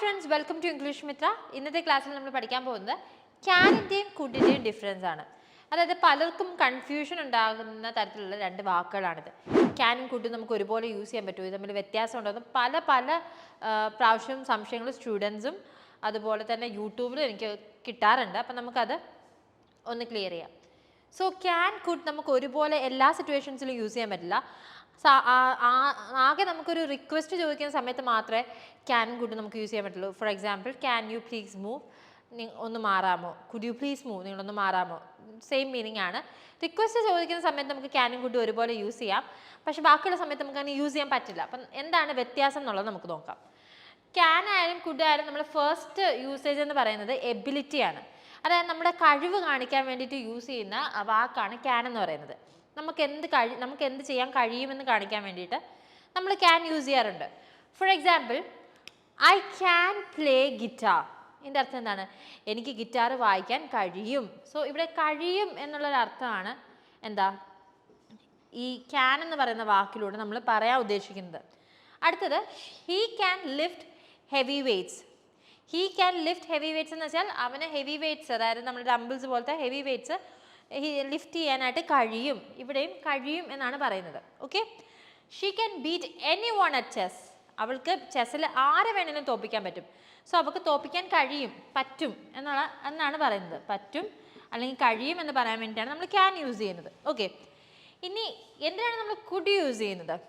Friends welcome to English Mitra ഇന്നത്തെ ക്ലാസ്സിൽ നമ്മൾ പഠിക്കാൻ പോകുന്നത് ക്യാനിന്റെയും കുഡിന്റെയും ഡിഫറൻസ് ആണ്. അതായത് പലർക്കും കൺഫ്യൂഷൻ ഉണ്ടാകുന്ന തരത്തിലുള്ള രണ്ട് വാക്കുകളാണിത്. ക്യാനും കുഡും നമുക്ക് ഒരുപോലെ യൂസ് ചെയ്യാൻ പറ്റുമോ ഇത് തമ്മിൽ വ്യത്യാസം ഉണ്ടോ പല പല പ്രാവശ്യം സംശയങ്ങൾ സ്റ്റുഡൻസും അതുപോലെ തന്നെ യൂട്യൂബിലും എനിക്ക് കിട്ടാറുണ്ട്. അപ്പം നമുക്കത് ഒന്ന് ക്ലിയർ ചെയ്യാം. സോ ക്യാൻ കുഡ് നമുക്ക് ഒരുപോലെ എല്ലാ സിറ്റുവേഷൻസിലും യൂസ് ചെയ്യാൻ പറ്റില്ല. ആകെ നമുക്കൊരു റിക്വസ്റ്റ് ചോദിക്കുന്ന സമയത്ത് മാത്രമേ ക്യാൻ കുഡ് നമുക്ക് യൂസ് ചെയ്യാൻ പറ്റുള്ളൂ. For example can you please move ഒന്ന് മാറാമോ? കുഡ് യു പ്ലീസ് മൂവ് നിങ്ങളൊന്ന് മാറാമോ? സെയിം മീനിങ് ആണ്. റിക്വസ്റ്റ് ചോദിക്കുന്ന സമയത്ത് നമുക്ക് ക്യാനും കുഡ് ഒരുപോലെ യൂസ് ചെയ്യാം. പക്ഷെ ബാക്കിയുള്ള സമയത്ത് നമുക്ക് അങ്ങനെ യൂസ് ചെയ്യാൻ പറ്റില്ല. അപ്പം എന്താണ് വ്യത്യാസം എന്നുള്ളത് നമുക്ക് നോക്കാം. ക്യാൻ ആയാലും കുഡ് ആയാലും നമ്മൾ ഫസ്റ്റ് യൂസേജ് എന്ന് പറയുന്നത് എബിലിറ്റിയാണ് അതായത് നമ്മുടെ കഴിവ് കാണിക്കാൻ വേണ്ടിയിട്ട് യൂസ് ചെയ്യുന്ന വാക്കാണ് ക്യാൻ എന്ന് പറയുന്നത്. നമുക്ക് എന്ത് കഴി നമുക്ക് എന്ത് ചെയ്യാൻ കഴിയുമെന്ന് കാണിക്കാൻ വേണ്ടിയിട്ട് നമ്മൾ ക്യാൻ യൂസ് ചെയ്യാറുണ്ട്. For example I can play guitar ഇതിന്റെ അർത്ഥം എന്താണ്? എനിക്ക് ഗിറ്റാർ വായിക്കാൻ കഴിയും. സോ ഇവിടെ കഴിയും എന്നുള്ളൊരർത്ഥമാണ് എന്താ? ഈ ക്യാൻ എന്ന് പറയുന്ന വാക്കിലൂടെ നമ്മൾ പറയാൻ ഉദ്ദേശിക്കുന്നത്. അടുത്തത് he can lift heavy weights he can lift heavy weights എന്ന് വെച്ചാൽ അവന് ഹെവി വെയ്റ്റ്സ് അതായത് നമ്മുടെ ഡംബിൾസ് പോലത്തെ ഹെവി വെയ്റ്റ്സ് ലിഫ്റ്റ് ചെയ്യാനായിട്ട് കഴിയും. ഇവിടെയും കഴിയും എന്നാണ് പറയുന്നത്. Okay she can beat anyone at chess അവൾക്ക് ചെസ്സിൽ ആരെ വേണമെങ്കിലും തോപ്പിക്കാൻ പറ്റും. സോ അവൾക്ക് തോപ്പിക്കാൻ കഴിയും. പറ്റും എന്നുള്ള എന്നാണ് പറയുന്നത്. പറ്റും അല്ലെങ്കിൽ കഴിയും എന്ന് പറയാൻ വേണ്ടിയിട്ടാണ് നമ്മൾ ക്യാൻ യൂസ് ചെയ്യുന്നത്. ഓക്കെ ഇനി എന്തിനാണ് നമ്മൾ കുഡ് യൂസ് ചെയ്യുന്നത്?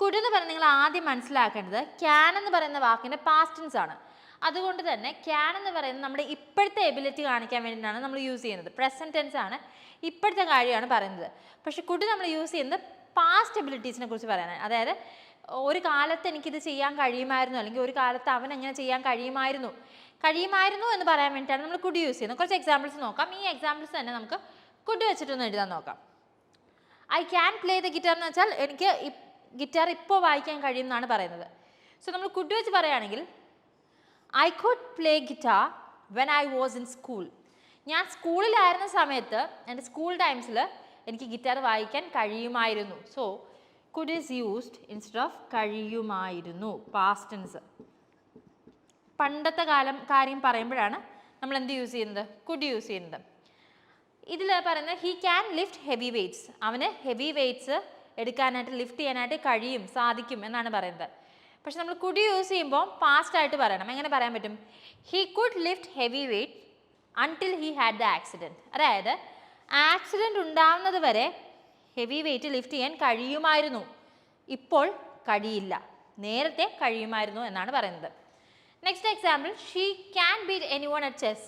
കുഡ് എന്ന് പറഞ്ഞാൽ നിങ്ങൾ ആദ്യം മനസ്സിലാക്കേണ്ടത് ക്യാൻ എന്ന് പറയുന്ന വാക്കിന്റെ പാസ്റ്റൻസ് ആണ്. അതുകൊണ്ട് തന്നെ ക്യാൻ എന്ന് പറയുന്നത് നമ്മുടെ ഇപ്പോഴത്തെ എബിലിറ്റി കാണിക്കാൻ വേണ്ടിയിട്ടാണ് നമ്മൾ യൂസ് ചെയ്യുന്നത്. പ്രസന്റ് ടെൻസ് ആണ് ഇപ്പോഴത്തെ കാര്യമാണ് പറയുന്നത്. പക്ഷെ കുട്ടി നമ്മൾ യൂസ് ചെയ്യുന്നത് പാസ്റ്റ് എബിലിറ്റീസിനെ കുറിച്ച് പറയാനാണ്. അതായത് ഒരു കാലത്ത് എനിക്കിത് ചെയ്യാൻ കഴിയുമായിരുന്നു അല്ലെങ്കിൽ ഒരു കാലത്ത് അവൻ എങ്ങനെ ചെയ്യാൻ കഴിയുമായിരുന്നു. കഴിയുമായിരുന്നു എന്ന് പറയാൻ വേണ്ടിയിട്ടാണ് നമ്മൾ കുഡ് യൂസ് ചെയ്യുന്നത്. കുറച്ച് എക്സാമ്പിൾസ് നോക്കാം. ഈ എക്സാമ്പിൾസ് തന്നെ നമുക്ക് കുഡ് വെച്ചിട്ടൊന്ന് എഴുതാൻ നോക്കാം. I can play the guitar എന്ന് വെച്ചാൽ എനിക്ക് ഗിറ്റാർ ഇപ്പോൾ വായിക്കാൻ കഴിയും എന്നാണ് പറയുന്നത്. സോ നമ്മൾ കുഡ് വെച്ച് പറയുകയാണെങ്കിൽ I could play guitar when I was in school ഞാൻ സ്കൂളിലായിരുന്ന സമയത്ത് എന്റെ സ്കൂൾ ടൈംസിൽ എനിക്ക് ഗിറ്റാർ വായിക്കാൻ കഴിയുമായിരുന്നു. So could is used instead of കഴിയുമായിരുന്നു പാസ്റ്റൻസ് പണ്ടത്തെ കാലം കാര്യം പറയുമ്പോഴാണ് നമ്മൾ എന്ത് യൂസ് ചെയ്യുന്നത്? കുഡ് യൂസ് ചെയ്യുന്നത്. ഇതിൽ പറയുന്നത് he can lift heavy weights അവന് ഹെവി വെയ്റ്റ്സ് എടുക്കാനായിട്ട് ലിഫ്റ്റ് ചെയ്യാനായിട്ട് കഴിയും സാധിക്കും എന്നാണ് പറയുന്നത്. പക്ഷെ നമ്മൾ കുടി യൂസ് ചെയ്യുമ്പോൾ പാസ്റ്റ് ആയിട്ട് പറയണം. എങ്ങനെ പറയാൻ പറ്റും? He could lift heavy weight until he had the accident അതായത് ആക്സിഡന്റ് ഉണ്ടാവുന്നത് വരെ ഹെവി വെയ്റ്റ് ലിഫ്റ്റ് ചെയ്യാൻ കഴിയുമായിരുന്നു. ഇപ്പോൾ കഴിയില്ല. നേരത്തെ കഴിയുമായിരുന്നു എന്നാണ് പറയുന്നത്. Next example she can beat anyone at chess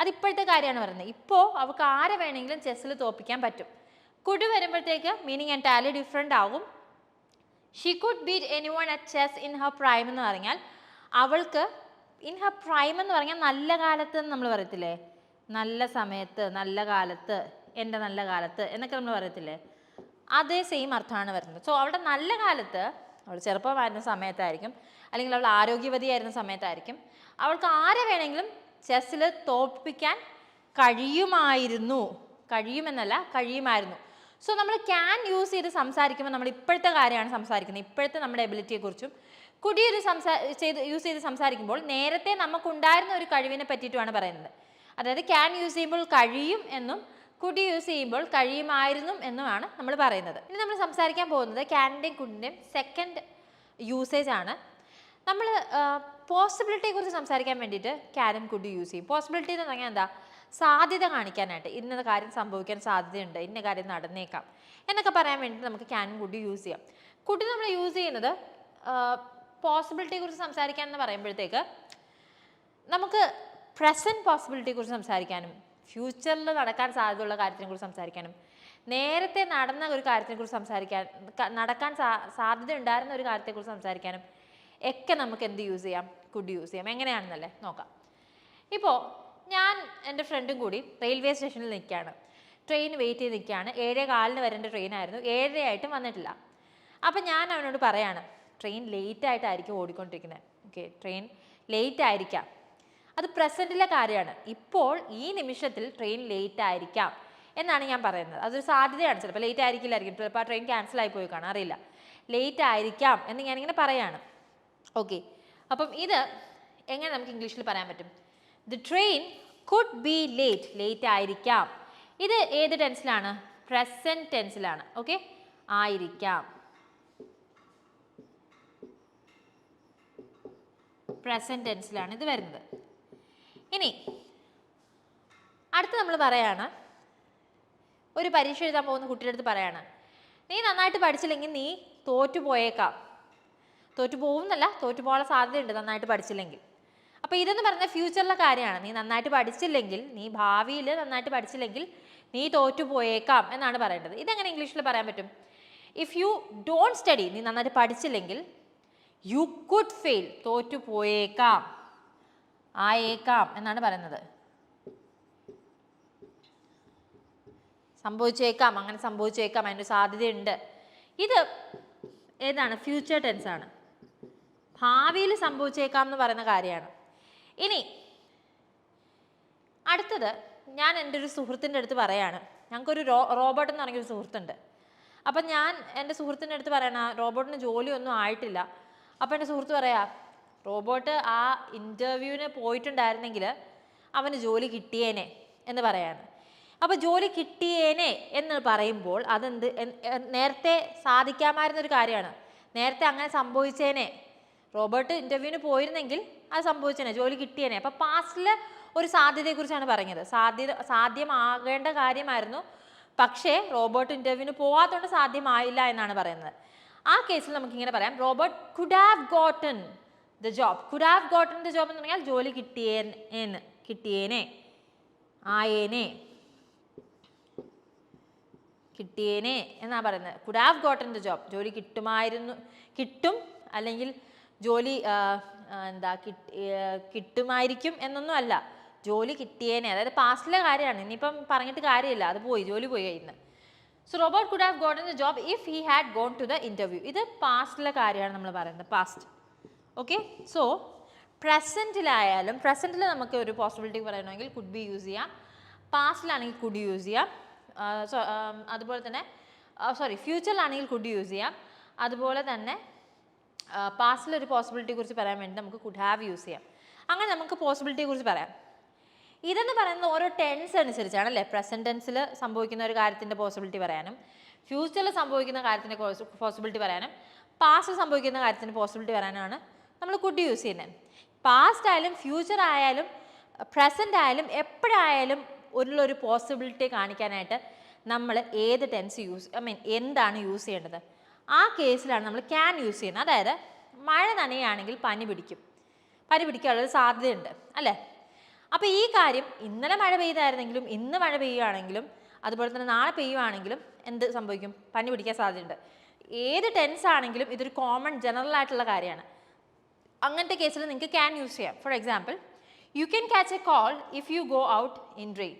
അതിപ്പോഴത്തെ കാര്യമാണ് പറയുന്നത്. ഇപ്പോൾ അവൾക്ക് ആരെ വേണമെങ്കിലും ചെസ്സിൽ തോപ്പിക്കാൻ പറ്റും. കുടി വരുമ്പോഴത്തേക്ക് മീനിങ് ആൻഡ് ടാലി ഡിഫറെന്റ് ആകും she could beat anyone at chess in her prime എന്ന് പറഞ്ഞാൽ അവൾക്ക് ഇൻ ഹർ പ്രൈം എന്ന് പറഞ്ഞാൽ നല്ല കാലത്ത് നമ്മൾ പറയത്തില്ലേ? നല്ല സമയത്ത് നല്ല കാലത്ത് എന്റെ നല്ല കാലത്ത് എന്നൊക്കെ നമ്മൾ പറയത്തില്ലേ? അതേ സെയിം അർത്ഥമാണ് വരുന്നത്. സോ അവളുടെ നല്ല കാലത്ത് അവൾ ചെറുപ്പമായിരുന്ന സമയത്തായിരിക്കും അല്ലെങ്കിൽ അവൾ ആരോഗ്യവതിയായിരുന്ന സമയത്തായിരിക്കും അവൾക്ക് ആരെ വേണമെങ്കിലും ചെസ്സിൽ തോൽപ്പിക്കാൻ കഴിയുമായിരുന്നു. കഴിയുമെന്നല്ല കഴിയുമായിരുന്നു. സോ നമ്മൾ ക്യാൻ യൂസ് ചെയ്ത് സംസാരിക്കുമ്പോൾ നമ്മൾ ഇപ്പോഴത്തെ കാര്യമാണ് സംസാരിക്കുന്നത്. ഇപ്പോഴത്തെ നമ്മുടെ എബിലിറ്റിയെക്കുറിച്ചും കുടി ഒരു സംസാ ചെയ്ത് യൂസ് ചെയ്ത് സംസാരിക്കുമ്പോൾ നേരത്തെ നമുക്കുണ്ടായിരുന്ന ഒരു കഴിവിനെ പറ്റിയിട്ടുമാണ് പറയുന്നത്. അതായത് ക്യാൻ യൂസ് ചെയ്യുമ്പോൾ കഴിയും എന്നും കുടി യൂസ് ചെയ്യുമ്പോൾ കഴിയുമായിരുന്നു എന്നുമാണ് നമ്മൾ പറയുന്നത്. ഇനി നമ്മൾ സംസാരിക്കാൻ പോകുന്നത് ക്യാനിന്റെയും കുടിന്റെയും സെക്കൻഡ് യൂസേജ് ആണ്. നമ്മൾ പോസിബിലിറ്റിയെ കുറിച്ച് സംസാരിക്കാൻ വേണ്ടിയിട്ട് ക്യാനും കുടി യൂസ് ചെയ്യും. പോസിബിലിറ്റി എന്ന് പറഞ്ഞാൽ എന്താ? സാധ്യത കാണിക്കാനായിട്ട് ഇന്ന കാര്യം സംഭവിക്കാൻ സാധ്യതയുണ്ട് ഇന്ന കാര്യം നടന്നേക്കാം എന്നൊക്കെ പറയാൻ വേണ്ടി നമുക്ക് ക്യാൻ കുഡ് യൂസ് ചെയ്യാം. കുഡ് നമ്മൾ യൂസ് ചെയ്യുന്നത് പോസിബിലിറ്റിയെ കുറിച്ച് സംസാരിക്കാൻ എന്ന് പറയുമ്പോഴത്തേക്ക് നമുക്ക് പ്രസന്റ് പോസിബിലിറ്റിയെ കുറിച്ച് സംസാരിക്കാനും ഫ്യൂച്ചറിൽ നടക്കാൻ സാധ്യതയുള്ള കാര്യത്തിനെ കുറിച്ച് സംസാരിക്കാനും നേരത്തെ നടന്ന ഒരു കാര്യത്തിനെ കുറിച്ച് സംസാരിക്കാൻ നടക്കാൻ സാധ്യത ഉണ്ടായിരുന്ന ഒരു കാര്യത്തെക്കുറിച്ച് സംസാരിക്കാനും ഒക്കെ നമുക്ക് എന്ത് യൂസ് ചെയ്യാം? കുഡ് യൂസ് ചെയ്യാം. എങ്ങനെയാണെന്നല്ലേ? നോക്കാം. ഇപ്പോൾ ഞാൻ എന്റെ ഫ്രണ്ടും കൂടി റെയിൽവേ സ്റ്റേഷനിൽ നിൽക്കുകയാണ്. ട്രെയിൻ വെയിറ്റ് ചെയ്ത് നിൽക്കുകയാണ്. ഏഴേ കാലിന് വരേണ്ട ട്രെയിനായിരുന്നു ഏഴരയായിട്ടും വന്നിട്ടില്ല. അപ്പം ഞാൻ അവനോട് പറയാണ് ട്രെയിൻ ലേറ്റ് ആയിട്ടായിരിക്കും ഓടിക്കൊണ്ടിരിക്കുന്നത് ഓക്കെ ട്രെയിൻ ലേറ്റ് ആയിരിക്കാം. അത് പ്രസന്റിലെ കാര്യമാണ്. ഇപ്പോൾ ഈ നിമിഷത്തിൽ ട്രെയിൻ ലേറ്റ് ആയിരിക്കാം എന്നാണ് ഞാൻ പറയുന്നത്. അതൊരു സാധ്യതയാണ് ചിലപ്പോൾ ലേറ്റ് ആയിരിക്കില്ലായിരിക്കും. ചിലപ്പോൾ ആ ട്രെയിൻ ക്യാൻസൽ ആയി പോയി കാണാം. അറിയില്ല. ലേറ്റ് ആയിരിക്കാം എന്ന് ഞാനിങ്ങനെ പറയാണ്. ഓക്കെ അപ്പം ഇത് എങ്ങനെ നമുക്ക് ഇംഗ്ലീഷിൽ പറയാൻ പറ്റും? The train could be late late ആയിരിക്കാം. ഇത് ഏത് ടെൻസിലാണ് പ്രസന്റ് ടെൻസിലാണ് ഓക്കെ ആയിരിക്കാം. പ്രസന്റ് ടെൻസിലാണ് ഇത് വരുന്നത്. ഇനി അടുത്ത് നമ്മൾ പറയാണ് ഒരു പരീക്ഷ എഴുതാൻ പോകുന്ന കുട്ടിയുടെ അടുത്ത് പറയാണ് നീ നന്നായിട്ട് പഠിച്ചില്ലെങ്കിൽ നീ തോറ്റു പോയേക്കാം തോറ്റു പോകുന്നല്ല തോറ്റു പോകാനുള്ള സാധ്യതയുണ്ട് നന്നായിട്ട് പഠിച്ചില്ലെങ്കിൽ. അപ്പോൾ ഇതെന്ന് പറഞ്ഞ ഫ്യൂച്ചറിലെ കാര്യമാണ്. നീ നന്നായിട്ട് പഠിച്ചില്ലെങ്കിൽ നീ ഭാവിയിൽ നന്നായിട്ട് പഠിച്ചില്ലെങ്കിൽ നീ തോറ്റു പോയേക്കാം എന്നാണ് പറയേണ്ടത്. ഇതെങ്ങനെ ഇംഗ്ലീഷിൽ പറയാൻ പറ്റും? ഇഫ് യു ഡോണ്ട് സ്റ്റഡി നീ നന്നായിട്ട് പഠിച്ചില്ലെങ്കിൽ യു കുഡ് ഫെയിൽ തോറ്റു പോയേക്കാം ആയേക്കാം എന്നാണ് പറയുന്നത്. സംഭവിച്ചേക്കാം അങ്ങനെ സംഭവിച്ചേക്കാം അതിന്റെ സാധ്യതയുണ്ട്. ഇത് ഏതാണ്? ഫ്യൂച്ചർ ടെൻസാണ് ഭാവിയിൽ സംഭവിച്ചേക്കാം എന്ന് പറയുന്ന കാര്യമാണ്. ഇനി അടുത്തത് ഞാൻ എന്റെ ഒരു സുഹൃത്തിന്റെ അടുത്ത് പറയാണ്. ഞങ്ങൾക്കൊരു റോ റോബോട്ട് എന്ന് പറഞ്ഞൊരു സുഹൃത്തുണ്ട്. അപ്പം ഞാൻ എന്റെ സുഹൃത്തിന്റെ അടുത്ത് പറയണ റോബോട്ടിന് ജോലിയൊന്നും ആയിട്ടില്ല. അപ്പം എന്റെ സുഹൃത്ത് പറയാ റോബോട്ട് ആ ഇന്റർവ്യൂവിന് പോയിട്ടുണ്ടായിരുന്നെങ്കിൽ അവന് ജോലി കിട്ടിയേനെ എന്ന് പറയാണ്. അപ്പോൾ ജോലി കിട്ടിയേനെ എന്ന് പറയുമ്പോൾ അതെന്ത് നേരത്തെ സാധിക്കാമായിരുന്നൊരു കാര്യമാണ്. നേരത്തെ അങ്ങനെ സംഭവിച്ചേനെ റോബർട്ട് ഇന്റർവ്യൂവിന് പോയിരുന്നെങ്കിൽ അത് സംഭവിച്ചേനെ ജോലി കിട്ടിയേനെ. അപ്പോൾ പാസ്റ്റിൽ ഒരു സാധ്യതയെക്കുറിച്ചാണ് പറഞ്ഞത് സാധ്യത സാധ്യമാകേണ്ട കാര്യമായിരുന്നു. പക്ഷേ റോബോട്ട് ഇന്റർവ്യൂവിന് പോവാത്തതുകൊണ്ട് സാധ്യമായില്ല എന്നാണ് പറയുന്നത്. ആ കേസിൽ നമുക്കിങ്ങനെ പറയാം. Robert could have gotten the job could have gotten the job എന്ന് പറഞ്ഞാൽ ജോലി കിട്ടിയേന്ന് കിട്ടിയേനെ ആയേനെ കിട്ടിയേനെ എന്നാണ് പറയുന്നത്. Could have gotten the job ജോലി കിട്ടുമായിരുന്നു കിട്ടും അല്ലെങ്കിൽ ജോലി എന്താ കിട്ടി കിട്ടുമായിരിക്കും എന്നൊന്നും അല്ല. ജോലി കിട്ടിയേനെ. അതായത് പാസ്റ്റിലെ കാര്യമാണ്. ഇനിയിപ്പം പറഞ്ഞിട്ട് കാര്യമില്ല. അത് പോയി. ജോലി പോയി കഴിഞ്ഞ്. So Robert could have gotten the job if he had gone to the interview ഇത് പാസ്റ്റിലെ കാര്യമാണ് നമ്മൾ പറയുന്നത്. പാസ്റ്റ് ഓക്കെ സോ പ്രസന്റിലായാലും പ്രസന്റിൽ നമുക്ക് ഒരു പോസിബിലിറ്റി പറയണമെങ്കിൽ കുഡ് ബി യൂസ് ചെയ്യാം. പാസ്റ്റിലാണെങ്കിൽ കുഡ് യൂസ് ചെയ്യാം. അതുപോലെ തന്നെ സോറി ഫ്യൂച്ചറിലാണെങ്കിൽ കുഡ് യൂസ് ചെയ്യാം. അതുപോലെ തന്നെ പാസ്റ്റിൽ ഒരു പോസിബിലിറ്റിയെ കുറിച്ച് പറയാൻ വേണ്ടി നമുക്ക് കുഡ് ഹാവ് യൂസ് ചെയ്യാം. അങ്ങനെ നമുക്ക് പോസിബിലിറ്റിയെ കുറിച്ച് പറയാം. ഇതെന്ന് പറയുന്നത് ഓരോ ടെൻസ് അനുസരിച്ചാണ് അല്ലേ? പ്രസന്റ് ടെൻസിൽ സംഭവിക്കുന്ന ഒരു കാര്യത്തിന്റെ പോസിബിലിറ്റി പറയാനും ഫ്യൂച്ചറിൽ സംഭവിക്കുന്ന കാര്യത്തിന്റെ പോസിബിലിറ്റി പറയാനും പാസ്റ്റ് സംഭവിക്കുന്ന കാര്യത്തിന്റെ പോസിബിലിറ്റി പറയാനാണ് നമ്മൾ കുഡ് യൂസ് ചെയ്യുന്നത്. പാസ്റ്റ് ആയാലും ഫ്യൂച്ചർ ആയാലും പ്രസന്റ് ആയാലും എപ്പോഴായാലും ഉള്ളൊരു പോസിബിലിറ്റി കാണിക്കാനായിട്ട് നമ്മൾ ഏത് ടെൻസ് യൂസ് ഐ മീൻ എന്താണ് യൂസ് ചെയ്യേണ്ടത്? ആ കേസിലാണ് നമ്മൾ ക്യാൻ യൂസ് ചെയ്യുന്നത്. അതായത് മഴ നനയുകയാണെങ്കിൽ പനി പിടിക്കും. പനി പിടിക്കാനുള്ള സാധ്യതയുണ്ട് അല്ലേ? അപ്പോൾ ഈ കാര്യം ഇന്നലെ മഴ പെയ്തായിരുന്നെങ്കിലും ഇന്ന് മഴ പെയ്യുകയാണെങ്കിലും അതുപോലെ തന്നെ നാളെ പെയ്യുകയാണെങ്കിലും എന്ത് സംഭവിക്കും? പനി പിടിക്കാൻ സാധ്യതയുണ്ട്. ഏത് ടെൻസ് ആണെങ്കിലും ഇതൊരു കോമൺ ജനറൽ ആയിട്ടുള്ള കാര്യമാണ്. അങ്ങനത്തെ കേസിൽ നിങ്ങൾക്ക് ക്യാൻ യൂസ് ചെയ്യാം. For example you can catch a cold if you go out in rain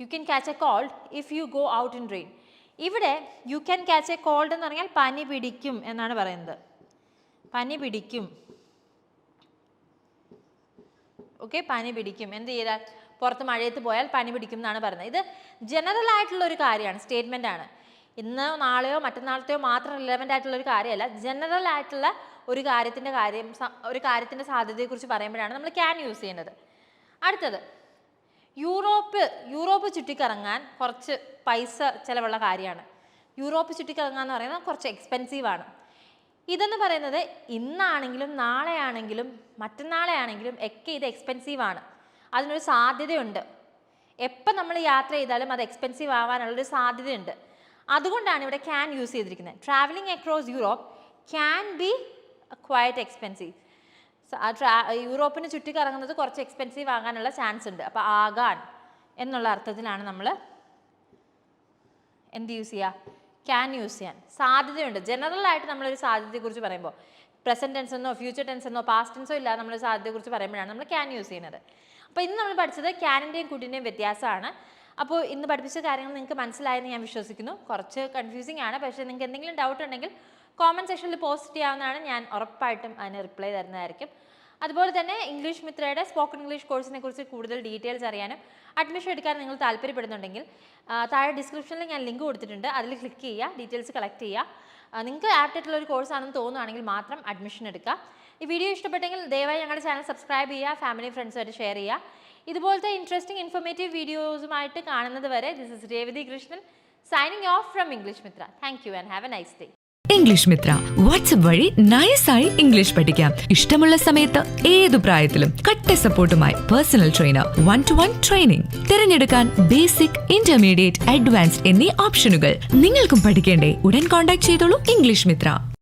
you can catch a cold if you go out in rain ഇവിടെ you can catch a cold എന്ന് പറഞ്ഞാൽ പനി പിടിക്കും എന്നാണ് പറയുന്നത്. പനി പിടിക്കും. ഓക്കെ പനി പിടിക്കും. എന്ത് ചെയ്താൽ പുറത്ത് മഴയത്ത് പോയാൽ പനി പിടിക്കും എന്നാണ് പറയുന്നത്. ഇത് ജനറൽ ആയിട്ടുള്ള ഒരു കാര്യമാണ് സ്റ്റേറ്റ്മെന്റ് ആണ്. ഇന്നോ നാളെയോ മറ്റന്നാളത്തെയോ മാത്രം റിലവന്റ് ആയിട്ടുള്ള ഒരു കാര്യമല്ല. ജനറൽ ആയിട്ടുള്ള ഒരു കാര്യത്തിന്റെ കാര്യം ഒരു കാര്യത്തിന്റെ സാധ്യതയെക്കുറിച്ച് പറയുമ്പോഴാണ് നമ്മൾ ക്യാൻ യൂസ് ചെയ്യുന്നത്. അടുത്തത് യൂറോപ്പ് യൂറോപ്പ് ചുറ്റിക്കറങ്ങാൻ കുറച്ച് പൈസ ചിലവുള്ള കാര്യമാണ്. യൂറോപ്പ് ചുറ്റിക്കറങ്ങുക എന്ന് പറയുന്നത് കുറച്ച് എക്സ്പെൻസീവാണ് ഇതെന്ന് പറയുന്നത് ഇന്നാണെങ്കിലും നാളെയാണെങ്കിലും മറ്റന്നാളെയാണെങ്കിലും ഒക്കെ ഇത് എക്സ്പെൻസീവാണ് അതിനൊരു സാധ്യതയുണ്ട്. എപ്പോൾ നമ്മൾ യാത്ര ചെയ്താലും അത് എക്സ്പെൻസീവ് ആവാനുള്ളൊരു സാധ്യതയുണ്ട്. അതുകൊണ്ടാണ് ഇവിടെ ക്യാൻ യൂസ് ചെയ്തിരിക്കുന്നത്. Travelling across Europe can be quite expensive യൂറോപ്പിന് ചുറ്റിക്കറങ്ങുന്നത് കുറച്ച് എക്സ്പെൻസീവ് ആകാനുള്ള ചാൻസ് ഉണ്ട്. അപ്പോൾ ആകാൻ. എന്നുള്ള അർത്ഥത്തിലാണ് നമ്മൾ എന്ത് യൂസ് ചെയ്യുക ക്യാൻ യൂസ് ചെയ്യാൻ. സാധ്യതയുണ്ട്. ജനറൽ ആയിട്ട് നമ്മളൊരു സാധ്യതയെക്കുറിച്ച് പറയുമ്പോൾ പ്രസന്റ് ടെൻസ് എന്നോ ഫ്യൂച്ചർ ടെൻസ് എന്നോ പാസ്റ്റ് ടെൻസോ ഇല്ലാതെ നമ്മൾ സാധ്യതയെക്കുറിച്ച് പറയുമ്പോഴാണ് നമ്മൾ ക്യാൻ യൂസ് ചെയ്യുന്നത്. അപ്പോൾ ഇന്ന് നമ്മൾ പഠിച്ചത് ക്യാനിന്റെയും കുട്ടിന്റെയും വ്യത്യാസമാണ്. അപ്പോൾ ഇന്ന് പഠിപ്പിച്ച കാര്യങ്ങൾ നിങ്ങൾക്ക് മനസ്സിലായെന്ന് ഞാൻ വിശ്വസിക്കുന്നു. കുറച്ച് കൺഫ്യൂസിങ് ആണ്. പക്ഷേ നിങ്ങൾക്ക് എന്തെങ്കിലും ഡൗട്ട് ഉണ്ടെങ്കിൽ കോമന്റ് സെക്ഷനിൽ പോസ്റ്റ് ചെയ്യാവുന്നതാണ്. ഞാൻ ഉറപ്പായിട്ടും അതിന് റിപ്ലൈ തരുന്നതായിരിക്കും. അതുപോലെ തന്നെ ഇംഗ്ലീഷ് മിത്രയുടെ സ്പോക്കൺ ഇംഗ്ലീഷ് കോഴ്സിനെ കുറിച്ച് കൂടുതൽ ഡീറ്റെയിൽസ് അറിയാനും അഡ്മിഷൻ എടുക്കാൻ നിങ്ങൾ താല്പര്യപ്പെടുന്നുണ്ടെങ്കിൽ താഴെ ഡിസ്ക്രിപ്ഷനിൽ ഞാൻ ലിങ്ക് കൊടുത്തിട്ടുണ്ട്. അതിൽ ക്ലിക്ക് ചെയ്യുക ഡീറ്റെയിൽസ് കളക്ട് ചെയ്യുക. നിങ്ങൾക്ക് ആപ്റ്റ് ആയിട്ടുള്ള ഒരു കോഴ്സ് ആണെന്ന് തോന്നുകയാണെങ്കിൽ മാത്രം അഡ്മിഷൻ എടുക്കുക. ഈ വീഡിയോ ഇഷ്ടപ്പെട്ടെങ്കിൽ ദയവായി ഞങ്ങളുടെ ചാനൽ സബ്സ്ക്രൈബ് ചെയ്യുക ഫാമിലി ഫ്രണ്ട്സുമായിട്ട് ഷെയർ ചെയ്യുക. ഇതുപോലത്തെ ഇൻട്രസ്റ്റിംഗ് ഇൻഫോർമേറ്റീവ് വീഡിയോസുമായിട്ട് കാണുന്നത് വരെ this is Revathi Krishnan signing off from English Mitra thank you and have a nice day English Mitra WhatsApp വഴി നയസായി ഇംഗ്ലീഷ് പഠിക്കാം. ഇഷ്ടമുള്ള സമയത്ത് ഏതു പ്രായത്തിലും കട്ട സപ്പോർട്ടുമായി personal trainer one to one training തിരഞ്ഞെടുക്കാൻ ബേസിക് ഇന്റർമീഡിയറ്റ് അഡ്വാൻസ്ഡ് എന്നീ ഓപ്ഷനുകൾ നിങ്ങൾക്കും പഠിക്കേണ്ടേ. ഉടൻ കോൺടാക്ട് ചെയ്തോളൂ ഇംഗ്ലീഷ് മിത്ര.